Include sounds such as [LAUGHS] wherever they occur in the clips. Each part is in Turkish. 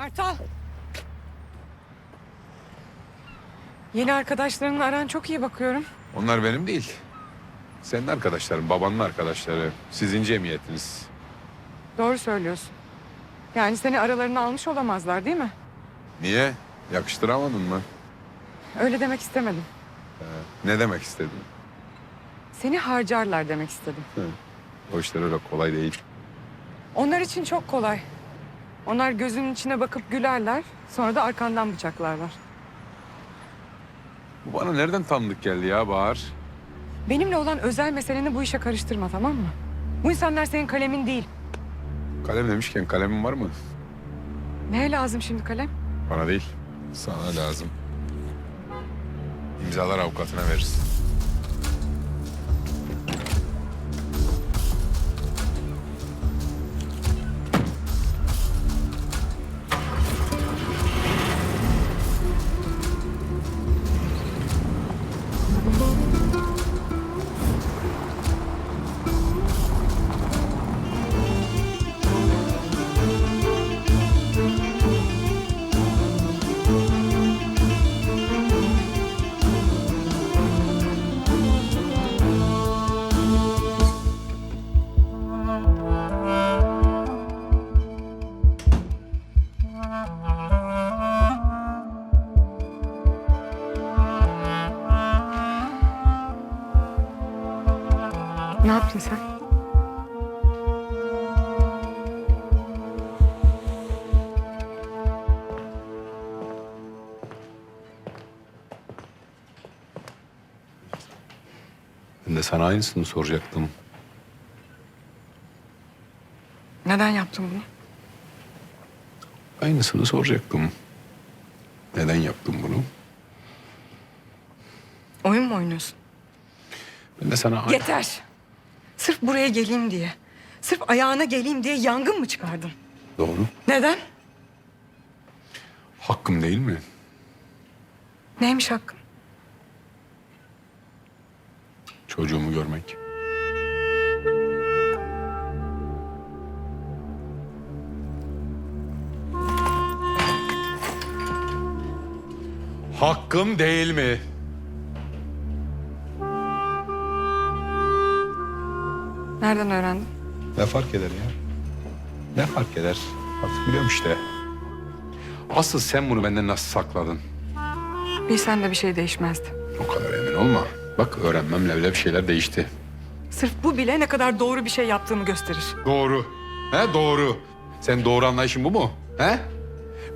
Kartal. Yeni arkadaşlarınla aran çok iyi bakıyorum. Onlar benim değil. Senin arkadaşların, babanın arkadaşları, sizin cemiyetiniz. Doğru söylüyorsun. Yani seni aralarına almış olamazlar değil mi? Niye? Yakıştıramadın mı? Öyle demek istemedim. Ne demek istedin? Seni harcarlar demek istedim. O işler öyle kolay değil. Onlar için çok kolay. Onlar gözünün içine bakıp gülerler, sonra da arkandan bıçaklarlar. Bu bana nereden tanıdık geldi ya Bahar? Benimle olan özel meseleni bu işe karıştırma tamam mı? Bu insanlar senin kalemin değil. Kalem demişken kalemin var mı? Neye lazım şimdi kalem? Bana değil. Sana lazım. İmzalar avukatına verirsin. Yaptın sen? Ben de sana aynısını soracaktım. Neden yaptın bunu? Aynısını soracaktım. Neden yaptın bunu? Oyun mu oynuyorsun? Ben de sana... Yeter. Sırf buraya geleyim diye, sırf ayağına geleyim diye yangın mı çıkardın? Doğru. Neden? Hakkım değil mi? Neymiş hakkın? Çocuğumu görmek. Hakkım değil mi? Nereden öğrendin? Ne fark eder ya? Ne fark eder? Artık biliyorum işte. Asıl sen bunu benden nasıl sakladın? Bilsen de bir şey değişmezdi. O kadar emin olma. Bak öğrenmemle bile bir şeyler değişti. Sırf bu bile ne kadar doğru bir şey yaptığımı gösterir. Doğru. He doğru. Sen doğru anlayışın bu mu? He?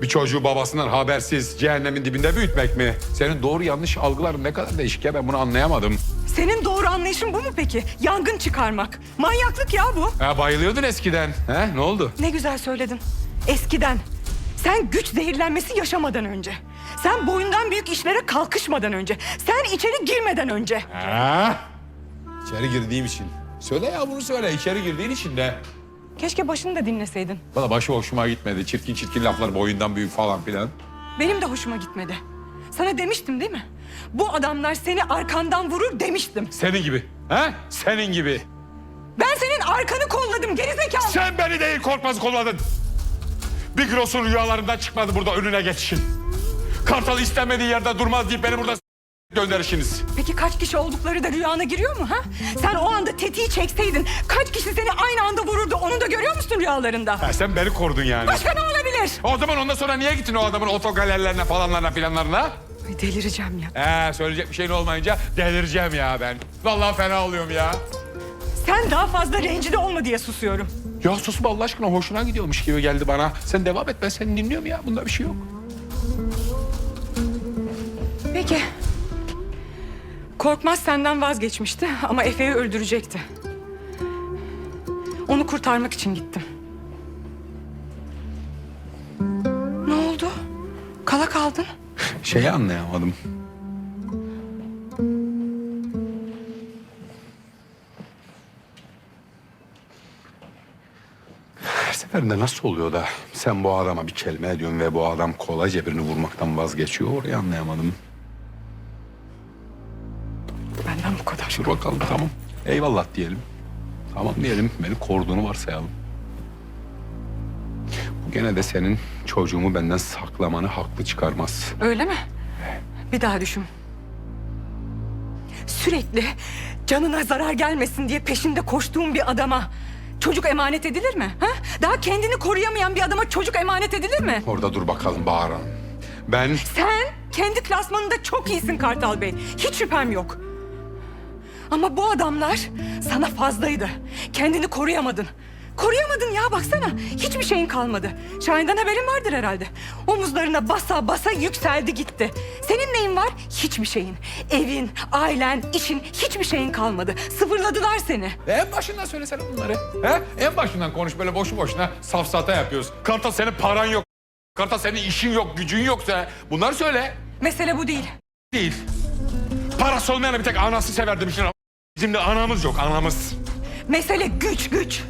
Bir çocuğu babasından habersiz cehennemin dibinde büyütmek mi? Senin doğru yanlış algıların ne kadar değişik ya ben bunu anlayamadım. Senin doğru anlayışın bu mu peki? Yangın çıkarmak. Manyaklık ya bu. Ha, bayılıyordun eskiden. He ne oldu? Ne güzel söyledin. Eskiden. Sen güç zehirlenmesi yaşamadan önce. Sen boyundan büyük işlere kalkışmadan önce. Sen içeri girmeden önce. Ha? İçeri girdiğim için. Söyle ya bunu söyle. İçeri girdiğin için de. Keşke başını da dinleseydin. Valla başı hoşuma gitmedi. Çirkin çirkin laflar boyundan büyük falan filan. Benim de hoşuma gitmedi. Sana demiştim değil mi? Bu adamlar seni arkandan vurur demiştim. Senin gibi. He? Senin gibi. Ben senin arkanı kolladım gerizekalı. Sen beni değil korkmaz kolladın. Bir grosun rüyalarından çıkmadı burada önüne geçişin. Kartal istemediği yerde durmaz deyip beni burada gönderişiniz. Peki kaç kişi oldukları da rüyana giriyor mu ha? Sen o anda tetiği çekseydin kaç kişi seni aynı anda vururdu onu da görüyor musun rüyalarında? Ha, sen beni korudun yani. Başka ne olabilir? O zaman ondan sonra niye gittin o adamın otogalerlerine falanlarına filanlarına? Ay delireceğim ya. He söyleyecek bir şeyin olmayınca delireceğim ya ben. Vallahi fena oluyorum ya. Sen daha fazla rencide olma diye susuyorum. Ya susma Allah aşkına hoşuna gidiyormuş gibi geldi bana. Sen devam et ben seni dinliyorum ya. Bunda bir şey yok. Peki. Korkmaz senden vazgeçmişti ama Efe'yi öldürecekti. Onu kurtarmak için gittim. Ne oldu? Kala kaldın. Şeyi anlayamadım. Her seferinde nasıl oluyor da sen bu adama bir kelime ediyorsun ve bu adam kolayca birini vurmaktan vazgeçiyor orayı anlayamadım. Benden bu kadar. Dur bakalım tamam. Eyvallah diyelim. Tamam diyelim beni koruduğunu varsayalım. Bu gene de senin çocuğumu benden saklamanı haklı çıkarmaz. Öyle mi? Bir daha düşün. Sürekli canına zarar gelmesin diye peşinde koştuğum bir adama çocuk emanet edilir mi? Ha? Daha kendini koruyamayan bir adama çocuk emanet edilir mi? Orada dur bakalım Bahar Hanım. Ben Sen kendi klasmanında çok iyisin Kartal Bey. Hiç şüphem yok. Ama bu adamlar sana fazlaydı. Kendini koruyamadın. Koruyamadın ya baksana. Hiçbir şeyin kalmadı. Şahin'den haberin vardır herhalde. Omuzlarına basa basa yükseldi gitti. Senin neyin var? Hiçbir şeyin. Evin, ailen, işin hiçbir şeyin kalmadı. Sıfırladılar seni. En başından söylesene bunları. He? En başından konuş böyle boşu boşuna safsata yapıyoruz. Kartal senin paran yok. Kartal senin işin yok, gücün yoksa bunları söyle. Mesele bu değil. Değil. Parası olmayan bir tek anası sever demişsin. Bizim de anamız yok, anamız. Mesele güç güç.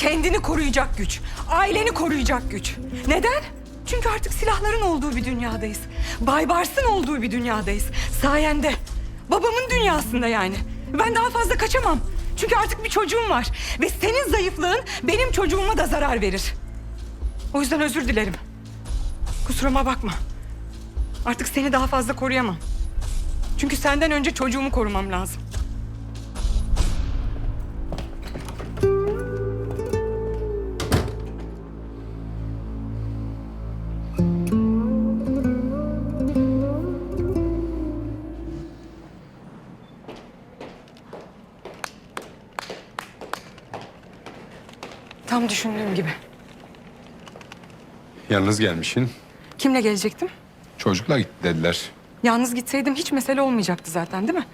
Kendini koruyacak güç. Aileni koruyacak güç. Neden? Çünkü artık silahların olduğu bir dünyadayız. Baybars'ın olduğu bir dünyadayız. Sayende. Babamın dünyasında yani. Ben daha fazla kaçamam. Çünkü artık bir çocuğum var. Ve senin zayıflığın benim çocuğuma da zarar verir. O yüzden özür dilerim. Kusuruma bakma. Artık seni daha fazla koruyamam. Çünkü senden önce çocuğumu korumam lazım. Düşündüğüm gibi. Yalnız gelmişsin. Kimle gelecektim? Çocukla gitti dediler. Yalnız gitseydim hiç mesele olmayacaktı zaten değil mi?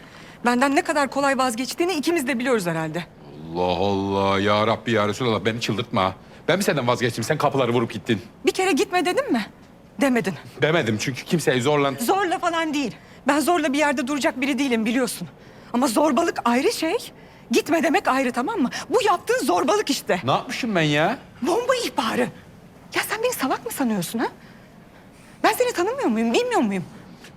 Benden ne kadar kolay vazgeçtiğini ikimiz de biliyoruz herhalde. Allah Allah ya Rabbi ya Resulallah beni çıldırtma. Ben mi senden vazgeçtim? Sen kapıları vurup gittin. Bir kere gitme dedim mi? Demedin. Demedim çünkü kimseyi zorla... Zorla falan değil. Ben zorla bir yerde duracak biri değilim biliyorsun. Ama zorbalık ayrı şey. Gitme demek ayrı tamam mı? Bu yaptığın zorbalık işte. Ne yapmışım ben ya? Bomba ihbarı. Ya sen beni salak mı sanıyorsun ha? Ben seni tanımıyor muyum, bilmiyor muyum?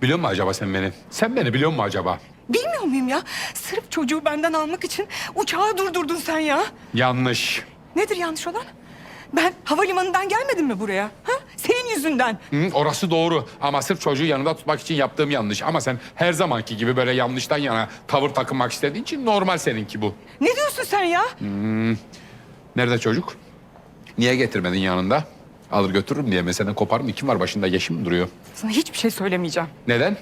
Biliyor musun acaba sen beni? Sen beni biliyor musun acaba? Bilmiyor muyum ya? Sırf çocuğu benden almak için uçağı durdurdun sen ya. Yanlış. Nedir yanlış olan? Ben havalimanından gelmedim mi buraya? Ha? Senin yüzünden. Hı, orası doğru ama sırf çocuğu yanında tutmak için yaptığım yanlış. Ama sen her zamanki gibi böyle yanlıştan yana tavır takınmak istediğin için normal seninki bu. Ne diyorsun sen ya? Nerede çocuk? Niye getirmedin yanında? Alır götürürüm diye mesela koparım. Kim var başında yeşim mi duruyor? Sana hiçbir şey söylemeyeceğim. Neden?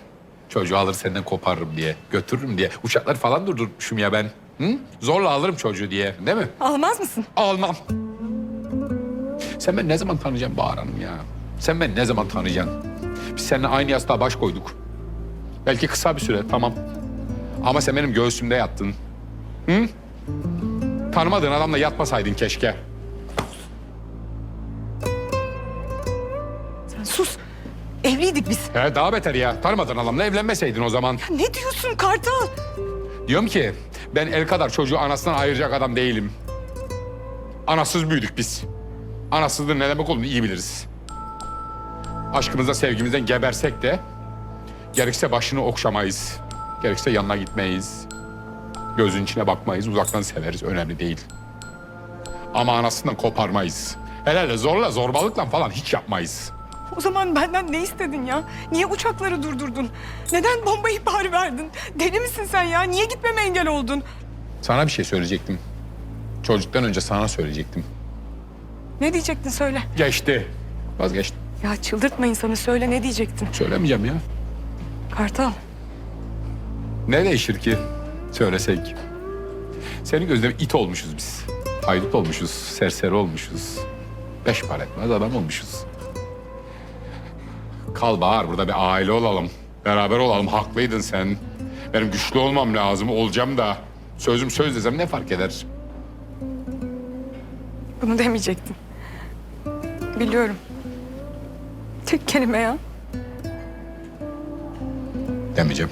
Çocuğu alır senden koparırım diye, götürürüm diye. Uçaklar falan durdurmuşum ya ben. Hı? Zorla alırım çocuğu diye, değil mi? Almaz mısın? Almam. Sen beni ne zaman tanıyacaksın Bahar Hanım ya? Sen beni ne zaman tanıyacaksın? Biz seninle aynı yastığa baş koyduk. Belki kısa bir süre, tamam. Ama sen benim göğsümde yattın. Hı? Tanımadığın adamla yatmasaydın keşke. Sen sus. Evliydik biz. He, daha beter ya. Tanımadığın adamla evlenmeseydin o zaman. Ne diyorsun Kartal? Diyorum ki ben el kadar çocuğu anasından ayıracak adam değilim. Anasız büyüdük biz. Anasızlığın ne demek olduğunu iyi biliriz. Aşkımızda sevgimizden gebersek de gerekse başını okşamayız. Gerekse yanına gitmeyiz. Gözün içine bakmayız. Uzaktan severiz. Önemli değil. Ama anasından koparmayız. Hele zorla zorbalıkla falan hiç yapmayız. O zaman benden ne istedin ya? Niye uçakları durdurdun? Neden bomba ihbarı verdin? Deli misin sen ya? Niye gitmeme engel oldun? Sana bir şey söyleyecektim. Çocuktan önce sana söyleyecektim. Ne diyecektin söyle. Geçti. Vazgeçtim. Ya çıldırtma insanı söyle ne diyecektin? Söylemeyeceğim ya. Kartal. Ne değişir ki söylesek? Senin gözünde it olmuşuz biz. Haydut olmuşuz, serseri olmuşuz. Beş para etmez adam olmuşuz. Kal bağır burada bir aile olalım. Beraber olalım. Haklıydın sen. Benim güçlü olmam lazım. Olacağım da. Sözüm söz desem ne fark eder? Bunu demeyecektin. Biliyorum. Tek kelime ya. Demeyeceğim.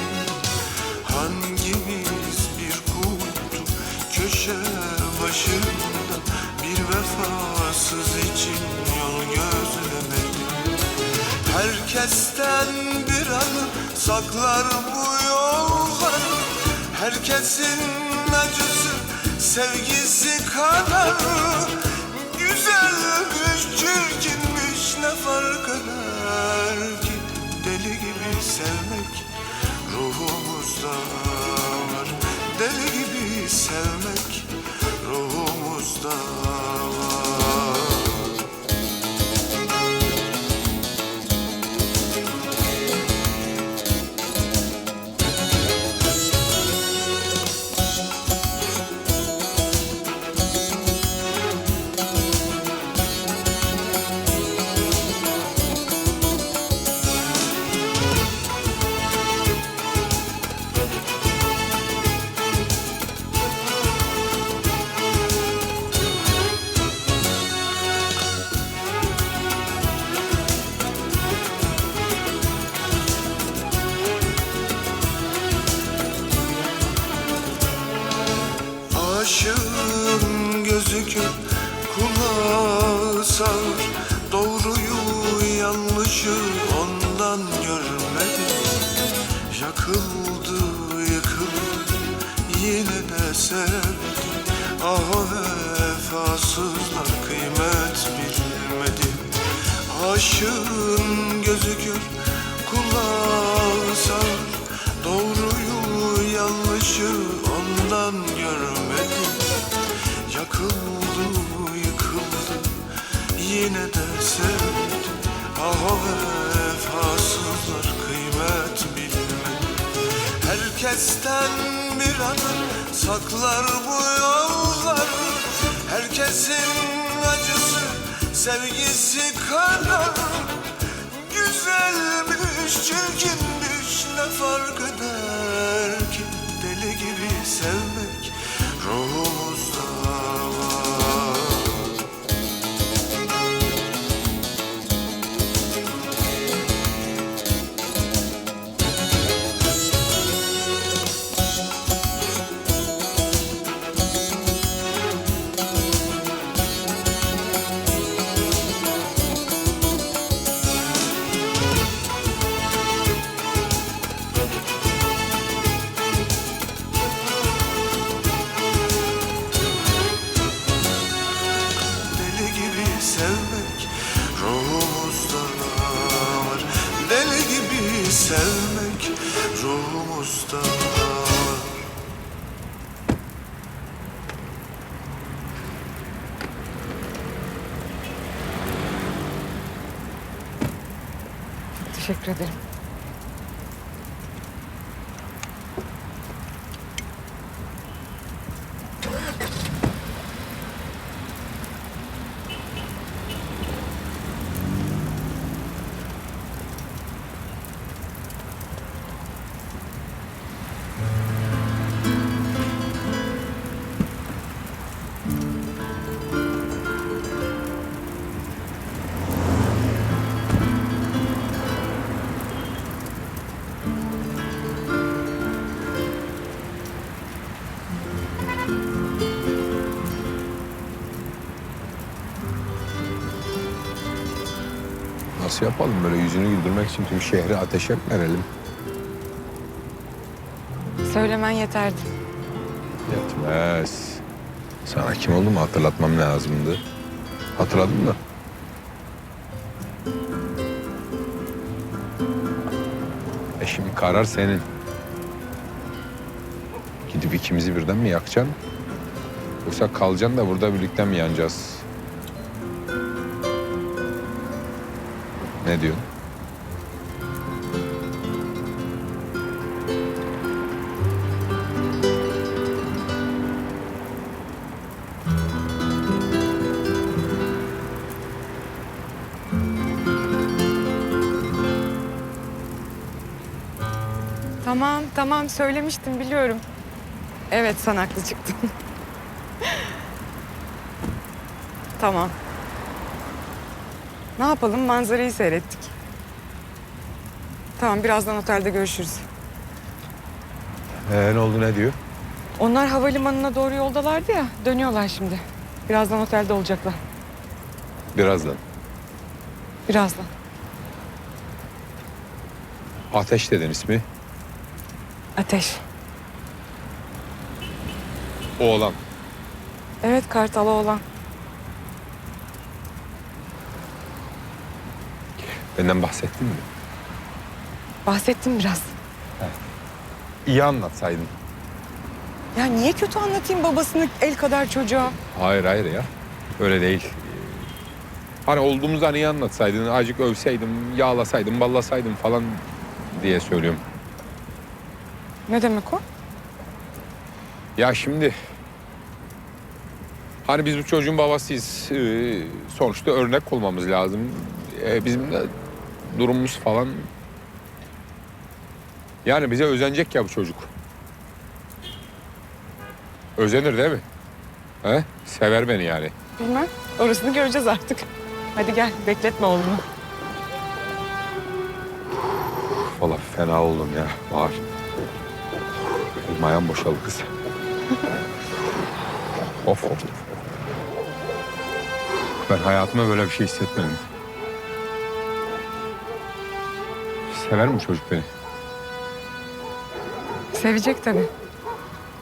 başında Bir vefasız için yol gözlemedi Herkesten bir anı saklar bu yollar Herkesin acısı sevgisi kadar Güzelmiş, çirkinmiş ne fark eder ki? Deli gibi sevmek ruhumuzda var. Deli gibi sevmek ruhumuzda var Yakıldı yıkıldı yine de sevdi Ah vefasızlar kıymet bilmedi Aşığın gözü kulağı sağır Doğruyu yanlışı ondan görmedi Yakıldı yıkıldı yine de sevdi Ah vefasızlar kıymet Herkesten bir anı saklar bu yollar. Herkesin acısı sevgisi kadar Güzelmiş, çirkinmiş ne fark eder ki Deli gibi sevmek sevmek ruhumuzda var Deli gibi sevmek ruhumuzda Teşekkür ederim. Nasıl yapalım böyle yüzünü güldürmek için tüm şehri ateşe verelim? Söylemen yeterdi. Yetmez. Sana kim olduğumu hatırlatmam lazımdı. Hatırladım da. E şimdi karar senin. Gidip ikimizi birden mi yakacaksın? Yoksa kalacaksın da burada birlikte mi yanacağız? Ne diyorsun? Tamam, tamam. Söylemiştim, biliyorum. Evet, sen haklı çıktın. [LAUGHS] tamam. Ne yapalım manzarayı seyrettik. Tamam birazdan otelde görüşürüz. Ee, ne oldu ne diyor? Onlar havalimanına doğru yoldalardı ya dönüyorlar şimdi. Birazdan otelde olacaklar. Birazdan. Birazdan. Ateş dedin ismi. Ateş. Oğlan. Evet Kartal'a olan. Benden bahsettin mi? Bahsettim biraz. İyi anlatsaydın. Ya niye kötü anlatayım babasını el kadar çocuğa? Hayır hayır ya. Öyle değil. Hani olduğumuzdan iyi anlatsaydın, acık övseydim, yağlasaydım, ballasaydım falan diye söylüyorum. Ne demek o? Ya şimdi hani biz bu çocuğun babasıyız. Ee, sonuçta örnek olmamız lazım. Ee, bizim de durumumuz falan. Yani bize özenecek ya bu çocuk. Özenir değil mi? He? Sever beni yani. Bilmem. Orasını göreceğiz artık. Hadi gel bekletme oğlunu. Valla fena oldum ya. Bahar. Elim ayağım boşaldı kız. [LAUGHS] of of. Ben hayatımda böyle bir şey hissetmedim. Sever mi çocuk beni? Sevecek tabii.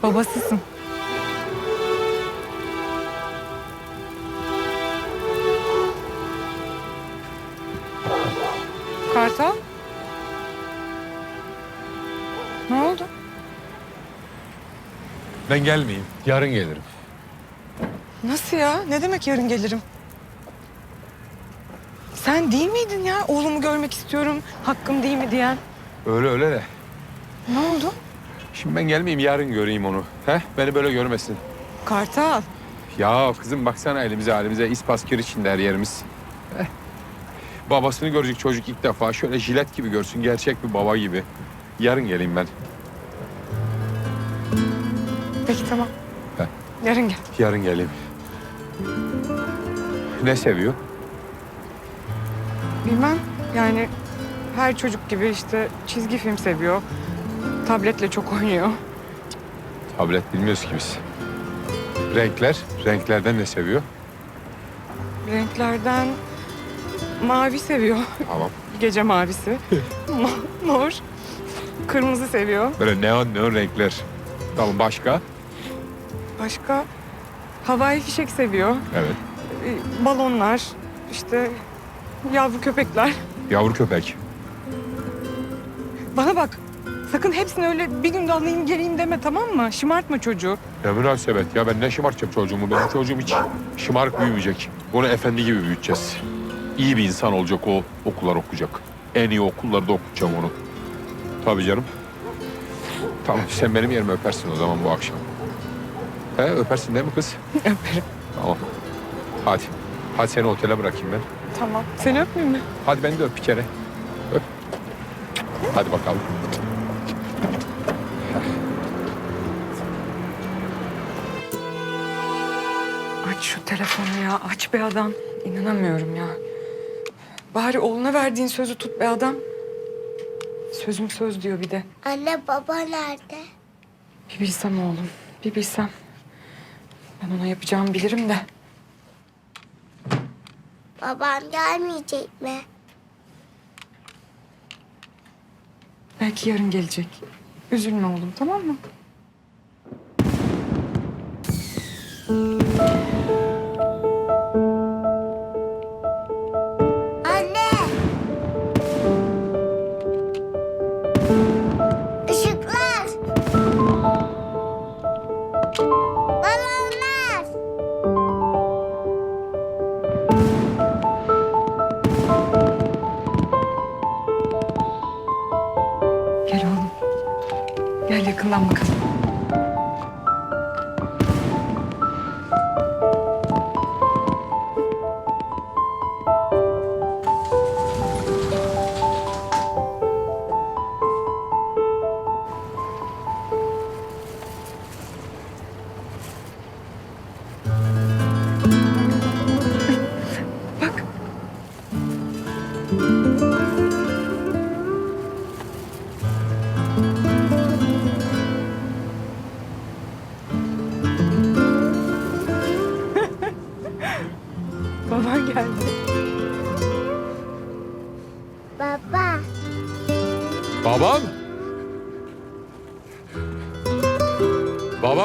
Babasısın. Kartal? Ne oldu? Ben gelmeyeyim. Yarın gelirim. Nasıl ya? Ne demek yarın gelirim? Sen değil miydin ya? Oğlumu görmek istiyorum. Hakkım değil mi diyen. Öyle öyle de. Ne oldu? Şimdi ben gelmeyeyim yarın göreyim onu. He? Beni böyle görmesin. Kartal. Ya kızım baksana elimize halimize ispas kir içinde her yerimiz. Heh. Babasını görecek çocuk ilk defa. Şöyle jilet gibi görsün. Gerçek bir baba gibi. Yarın geleyim ben. Peki tamam. He. Yarın gel. Yarın geleyim. Ne seviyor? Bilmem. Yani her çocuk gibi işte çizgi film seviyor. Tabletle çok oynuyor. Tablet bilmiyoruz ki biz. Renkler, renklerden ne seviyor? Renklerden mavi seviyor. Tamam. Gece mavisi. [LAUGHS] Ma- mor. Kırmızı seviyor. Böyle neon neon renkler. Tamam başka? Başka havai fişek seviyor. Evet. Ee, Balonlar. işte yavru köpekler. Yavru köpek. Bana bak. Sakın hepsini öyle bir günde alayım geleyim deme tamam mı? Şımartma çocuğu. Ne münasebet ya ben ne şımartacağım çocuğumu? Benim çocuğum hiç şımarık büyümeyecek. Onu efendi gibi büyüteceğiz. İyi bir insan olacak o okullar okuyacak. En iyi okullarda okutacağım onu. Tabii canım. Tamam sen benim yerime öpersin o zaman bu akşam. He öpersin değil mi kız? [LAUGHS] Öperim. Tamam. Hadi. Hadi seni otele bırakayım ben. Tamam. Seni öpmeyeyim mi? Hadi beni de öp bir kere. Öp. Hadi bakalım. Aç şu telefonu ya. Aç be adam. İnanamıyorum ya. Bari oğluna verdiğin sözü tut be adam. Sözüm söz diyor bir de. Anne baba nerede? Bir bilsem oğlum. Bir bilsem. Ben ona yapacağımı bilirim de. Babam gelmeyecek mi? Belki yarın gelecek. Üzülme oğlum tamam mı?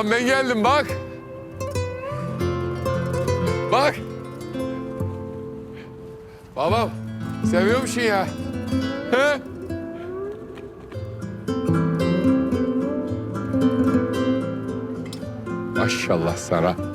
Babam ben geldim bak. Bak. Babam seviyor musun ya? He? Maşallah sana.